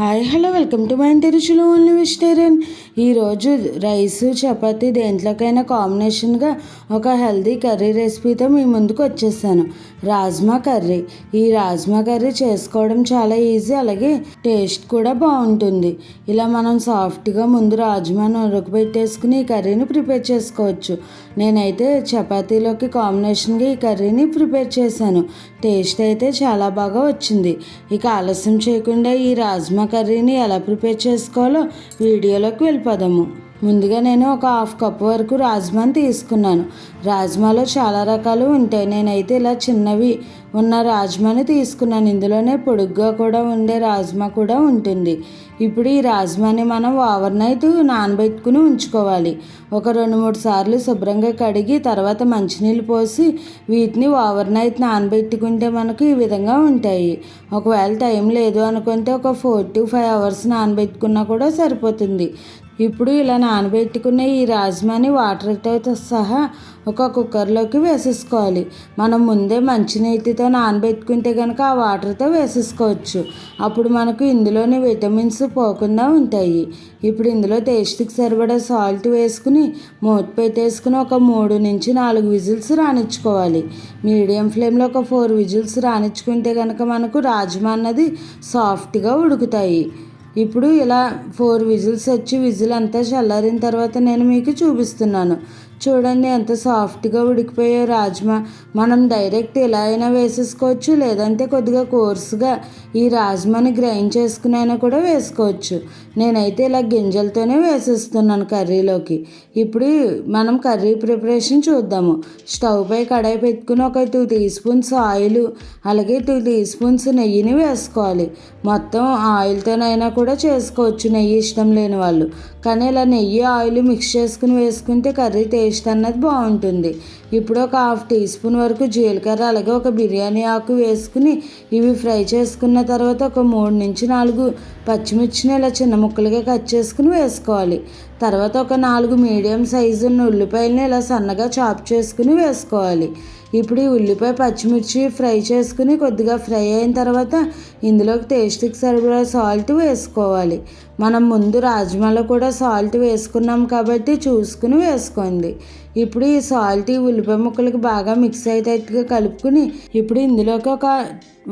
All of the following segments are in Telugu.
Hi hello welcome to my Inti Ruchulu only vegetarian. ఈరోజు రైస్ చపాతీ దేంట్లోకైనా కాంబినేషన్గా ఒక హెల్దీ కర్రీ రెసిపీతో మీ ముందుకు వచ్చేసాను. రాజ్మా కర్రీ. ఈ రాజ్మా కర్రీ చేసుకోవడం చాలా ఈజీ అలాగే టేస్ట్ కూడా బాగుంటుంది. ఇలా మనం సాఫ్ట్గా ముందు రాజ్మాను ఉడకబెట్టేసుకుని ఈ కర్రీని ప్రిపేర్ చేసుకోవచ్చు. నేనైతే చపాతీలోకి కాంబినేషన్గా ఈ కర్రీని ప్రిపేర్ చేశాను. టేస్ట్ అయితే చాలా బాగా వచ్చింది. ఇక ఆలస్యం చేయకుండా ఈ రాజ్మా కర్రీని ఎలా ప్రిపేర్ చేసుకోవాలో వీడియోలోకి వెళ్ళిపోదాము. ముందుగా నేను ఒక హాఫ్ కప్ వరకు రాజ్మాని తీసుకున్నాను. రాజ్మాలో చాలా రకాలు ఉంటాయి. నేనైతే ఇలా చిన్నవి ఉన్న రాజ్మాని తీసుకున్నాను. ఇందులోనే పొడుగ్గా కూడా ఉండే రాజ్మా కూడా ఉంటుంది. ఇప్పుడు ఈ రాజ్మాని మనం ఓవర్ నైట్ నానబెట్టుకుని ఉంచుకోవాలి. ఒక రెండు మూడు సార్లు శుభ్రంగా కడిగి తర్వాత మంచినీళ్ళు పోసి వీటిని ఓవర్ నైట్ నానబెట్టుకుంటే మనకు ఈ విధంగా ఉంటాయి. ఒకవేళ టైం లేదు అనుకుంటే ఒక ఫోర్ టు ఫైవ్ అవర్స్ నానబెట్టుకున్నా కూడా సరిపోతుంది. ఇప్పుడు ఇలా నానబెట్టుకున్న ఈ రాజ్మాని వాటర్తో సహా ఒక కుక్కర్లోకి వేసేసుకోవాలి. మనం ముందే మంచినీటితో నానబెట్టుకుంటే కనుక ఆ వాటర్తో వేసేసుకోవచ్చు. అప్పుడు మనకు ఇందులోని విటమిన్స్ పోకుండా ఉంటాయి. ఇప్పుడు ఇందులో టేస్ట్కి సరిపడా సాల్ట్ వేసుకుని మూత పెట్టేసుకుని ఒక మూడు నుంచి నాలుగు విజిల్స్ రాణించుకోవాలి. మీడియం ఫ్లేమ్లో ఒక ఫోర్ విజిల్స్ రాణించుకుంటే కనుక మనకు రాజ్మా అన్నది సాఫ్ట్గా ఉడుకుతాయి. ఇప్పుడు ఇలా ఫోర్ విజిల్స్ వచ్చి విజిల్ అంతా చల్లారిన తర్వాత నేను మీకు చూపిస్తున్నాను. చూడండి ఎంత సాఫ్ట్గా ఉడికిపోయే రాజ్మా. మనం డైరెక్ట్ ఇలా అయినా వేసేసుకోవచ్చు లేదంటే కొద్దిగా కోర్సుగా ఈ రాజ్మాని గ్రైండ్ చేసుకుని అయినా కూడా వేసుకోవచ్చు. నేనైతే ఇలా గింజలతోనే వేసేస్తున్నాను కర్రీలోకి. ఇప్పుడు మనం కర్రీ ప్రిపరేషన్ చూద్దాము. స్టవ్ పై కడాయి పెట్టుకుని ఒక టూ టీ స్పూన్స్ ఆయిల్ అలాగే టూ టీ స్పూన్స్ నెయ్యిని వేసుకోవాలి. మొత్తం ఆయిల్తోనైనా కూడా చేసుకోవచ్చు నెయ్యి ఇష్టం లేని వాళ్ళు. కానీ ఇలా నెయ్యి ఆయిల్ మిక్స్ చేసుకుని వేసుకుంటే కర్రీ టేస్ట్ టేస్ట్ అన్నది బాగుంటుంది. ఇప్పుడు ఒక హాఫ్ టీ స్పూన్ వరకు జీలకర్ర అలాగే ఒక బిర్యానీ ఆకు వేసుకుని ఇవి ఫ్రై చేసుకున్న తర్వాత ఒక మూడు నుంచి నాలుగు పచ్చిమిర్చిని ఇలా చిన్న ముక్కలుగా కట్ చేసుకుని వేసుకోవాలి. తర్వాత ఒక నాలుగు మీడియం సైజు ఉన్న ఉల్లిపాయలను ఇలా సన్నగా చాప్ చేసుకుని వేసుకోవాలి. ఇప్పుడు ఈ ఉల్లిపాయ పచ్చిమిర్చి ఫ్రై చేసుకుని కొద్దిగా ఫ్రై అయిన తర్వాత ఇందులోకి టేస్ట్కి సరిపడా సాల్ట్ వేసుకోవాలి. మనం ముందు రాజ్మాలో కూడా సాల్ట్ వేసుకున్నాం కాబట్టి చూసుకుని వేసుకోండి. ఇప్పుడు ఈ సాల్ట్ ఈ ఉల్లిపాయ ముక్కలకి బాగా మిక్స్ అయ్యేటట్టుగా కలుపుకుని ఇప్పుడు ఇందులోకి ఒక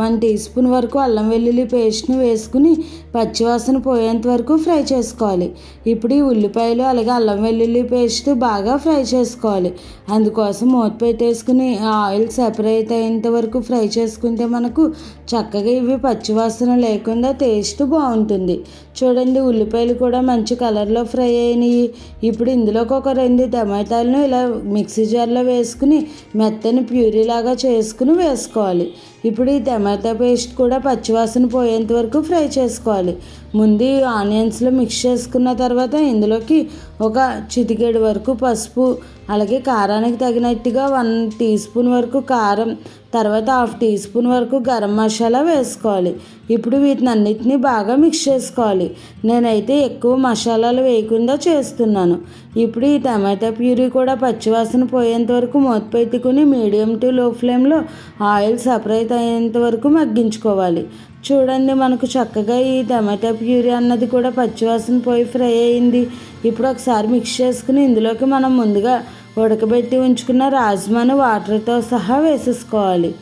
వన్ టీ స్పూన్ వరకు అల్లం వెల్లుల్లి పేస్ట్ని వేసుకుని పచ్చివాసన పోయేంత వరకు ఫ్రై చేసుకోవాలి. ఇప్పుడు ఈ ఉల్లిపాయలు అలాగే అల్లం వెల్లుల్లి పేస్ట్ బాగా ఫ్రై చేసుకోవాలి. అందుకోసం మూత పెట్టేసుకుని ఆయిల్ సెపరేట్ అయ్యేంత వరకు ఫ్రై చేసుకుంటే మనకు చక్కగా ఇవి పచ్చివాసన లేకుండా టేస్ట్ బాగుంటుంది. చూడండి ఉల్లిపాయలు కూడా మంచి కలర్లో ఫ్రై అయినాయి. ఇప్పుడు ఇందులోకి ఒక రెండు టమాటాలను ఇలా మిక్సీ జార్లో వేసుకుని మెత్తని ప్యూరీ లాగా చేసుకుని వేసుకోవాలి. ఇప్పుడు ఈ టమాటా పేస్ట్ కూడా పచ్చివాసన పోయేంత వరకు ఫ్రై చేసుకోవాలి. ముందు ఆనియన్స్లో మిక్స్ చేసుకున్న తర్వాత ఇందులోకి ఒక చిటికెడు వరకు పసుపు అలాగే కారానికి తగినట్టుగా వన్ టీ స్పూన్ వరకు కారం తర్వాత హాఫ్ టీ స్పూన్ వరకు గరం మసాలా వేసుకోవాలి. ఇప్పుడు వీటిని అన్నిటినీ బాగా మిక్స్ చేసుకోవాలి. నేనైతే ఎక్కువ మసాలాలు వేయకుండా చేస్తున్నాను. ఇప్పుడు ఈ టమాటా ప్యూరీ కూడా పచ్చివాసన పోయేంత వరకు మూత పెట్టుకుని మీడియం టు లో ఫ్లేమ్లో ఆయిల్ సపరేట్ అయ్యేంత వరకు మగ్గించుకోవాలి. చూడండి మనకు చక్కగా ఈ టమాటా ప్యూరీ అన్నది కూడా పచ్చివాసన పోయి ఫ్రై అయింది. ఇప్పుడు ఒకసారి మిక్స్ చేసుకుని ఇందులోకి మనం ముందుగా ఉడకబెట్టి ఉంచుకున్న రాజ్మాను వాటర్తో సహా వేసేసుకోవాలి.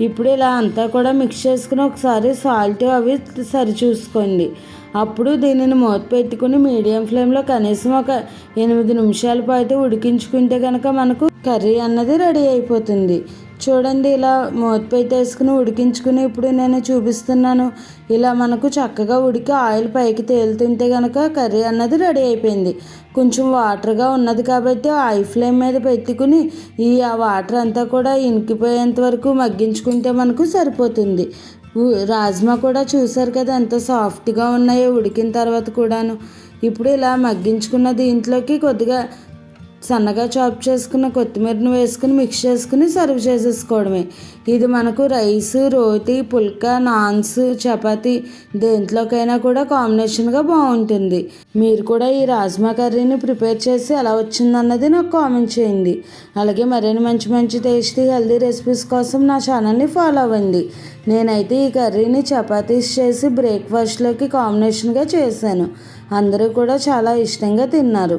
ఇప్పుడు ఇలా అంతా కూడా మిక్స్ చేసుకుని ఒకసారి సాల్ట్ అవి సరిచూసుకోండి. అప్పుడు దీనిని మూత పెట్టుకుని మీడియం ఫ్లేమ్లో కనీసం ఒక ఎనిమిది నిమిషాల పాటు ఉడికించుకుంటే కనుక మనకు కర్రీ అన్నది రెడీ అయిపోతుంది. చూడండి ఇలా మూతపైతే వేసుకుని ఉడికించుకుని ఇప్పుడు నేను చూపిస్తున్నాను. ఇలా మనకు చక్కగా ఉడికి ఆయిల్ పైకి తేలుతుంటే కనుక కర్రీ అన్నది రెడీ అయిపోయింది. కొంచెం వాటర్గా ఉన్నది కాబట్టి ఐ ఫ్లేమ్ మీద పెట్టుకుని ఈ ఆ వాటర్ అంతా కూడా ఇనికిపోయేంత వరకు మగ్గించుకుంటే మనకు సరిపోతుంది. రాజ్మా కూడా చూసారు కదా ఎంత సాఫ్ట్గా ఉన్నాయో ఉడికిన తర్వాత కూడాను. ఇప్పుడు ఇలా మగ్గించుకున్న దీంట్లోకి కొద్దిగా సన్నగా చాప్ చేసుకున్న కొత్తిమీరను వేసుకుని మిక్స్ చేసుకుని సర్వ్ చేసేసుకోవడమే. ఇది మనకు రైస్ రోటీ పుల్కా నాన్స్ చపాతి దేంట్లోకైనా కూడా కాంబినేషన్గా బాగుంటుంది. మీరు కూడా ఈ రాజ్మా కర్రీని ప్రిపేర్ చేసి ఎలా వచ్చిందన్నది నాకు కామెంట్ చేయండి. అలాగే మరిన్ని మంచి మంచి టేస్టీ హెల్దీ రెసిపీస్ కోసం నా ఛానల్ని ఫాలో అవ్వండి. నేనైతే ఈ కర్రీని చపాతీస్ చేసి బ్రేక్ఫాస్ట్లోకి కాంబినేషన్గా చేశాను. అందరూ కూడా చాలా ఇష్టంగా తిన్నారు.